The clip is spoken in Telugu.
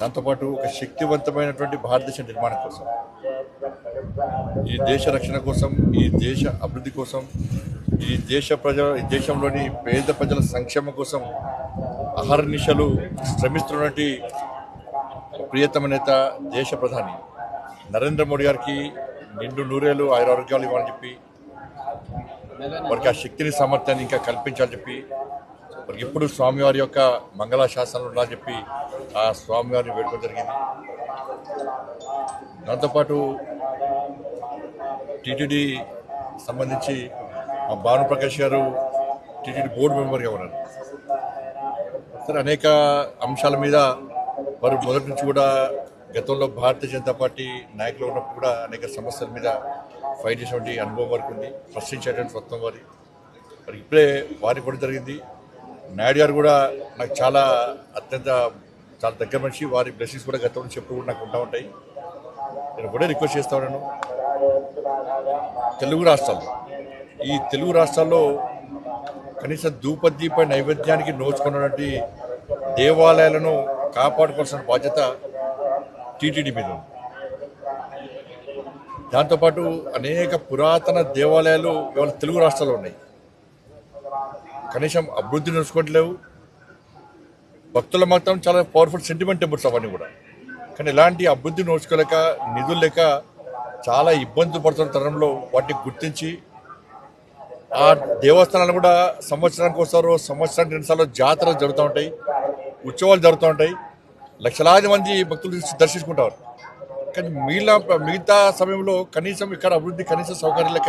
దాంతోపాటు ఒక శక్తివంతమైనటువంటి భారతదేశ నిర్మాణం కోసం ఈ దేశ రక్షణ కోసం ఈ దేశ అభివృద్ధి కోసం ఈ దేశ ప్రజల ఈ దేశంలోని పేద ప్రజల సంక్షేమం కోసం అహర్నిశలు శ్రమిస్తున్నటువంటి ప్రియతమ నేత దేశ ప్రధాని నరేంద్ర మోడీ గారికి నిండు నూరేలు ఆయురారోగ్యాలు ఇవ్వాలని చెప్పి వారికి ఆ శక్తిని సామర్థ్యాన్ని ఇంకా కల్పించాలని చెప్పి ఇప్పుడు ఎప్పుడు స్వామివారి యొక్క మంగళ శాసనాలు ఉండాలని చెప్పి ఆ స్వామివారిని వేడుకోవడం జరిగింది. దాంతోపాటు టీటీడీ సంబంధించి మా భానుప్రకాష్ గారు టీటీడీ బోర్డు మెంబర్గా ఉన్నారు. సరే అనేక అంశాల మీద వారు మొదటి నుంచి కూడా గతంలో భారతీయ జనతా పార్టీ నాయకులు ఉన్నప్పుడు కూడా అనేక సమస్యల మీద ఫైట్ చేసినటువంటి అనుభవం వరకు ఉంది. ప్రశ్నించేటువంటి స్వత్వం వారి. మరి ఇప్పుడే వారికి కూడా జరిగింది. నాయుడు గారు కూడా నాకు చాలా అత్యంత చాలా దగ్గర మనిషి. వారి బ్లెస్సింగ్స్ కూడా గతంలో నుంచి కూడా నాకు ఉంటా ఉంటాయి. నేను కూడా రిక్వెస్ట్ చేస్తా ఉన్నాను. తెలుగు రాష్ట్రాలు ఈ తెలుగు రాష్ట్రాల్లో కనీసం ధూపదీప నైవేద్యానికి నోచుకున్నటువంటి దేవాలయాలను కాపాడుకోవాల్సిన బాధ్యత టీటీడీ మీద ఉంది. దాంతోపాటు అనేక పురాతన దేవాలయాలు ఇవాళ తెలుగు రాష్ట్రాల్లో ఉన్నాయి. కనీసం అభివృద్ధి నడుచుకోవట్లేవు. భక్తుల మాత్రం చాలా పవర్ఫుల్ సెంటిమెంట్ టెంపుల్స్ అవన్నీ కూడా. కానీ ఇలాంటి అభివృద్ధి నోచుకోలేక నిధులు లేక చాలా ఇబ్బందులు పడుతున్న తరంలో వాటిని గుర్తించి ఆ దేవస్థానాలు కూడా సంవత్సరానికి ఒకసారి సంవత్సరానికి రెండుసార్లు జాతరలు జరుగుతూ ఉంటాయి ఉత్సవాలు జరుగుతూ ఉంటాయి. లక్షలాది మంది భక్తులు దర్శించుకుంటారు. కానీ మిగిలిన మిగతా సమయంలో కనీసం ఇక్కడ అభివృద్ధి కనీస సౌకర్యాలకి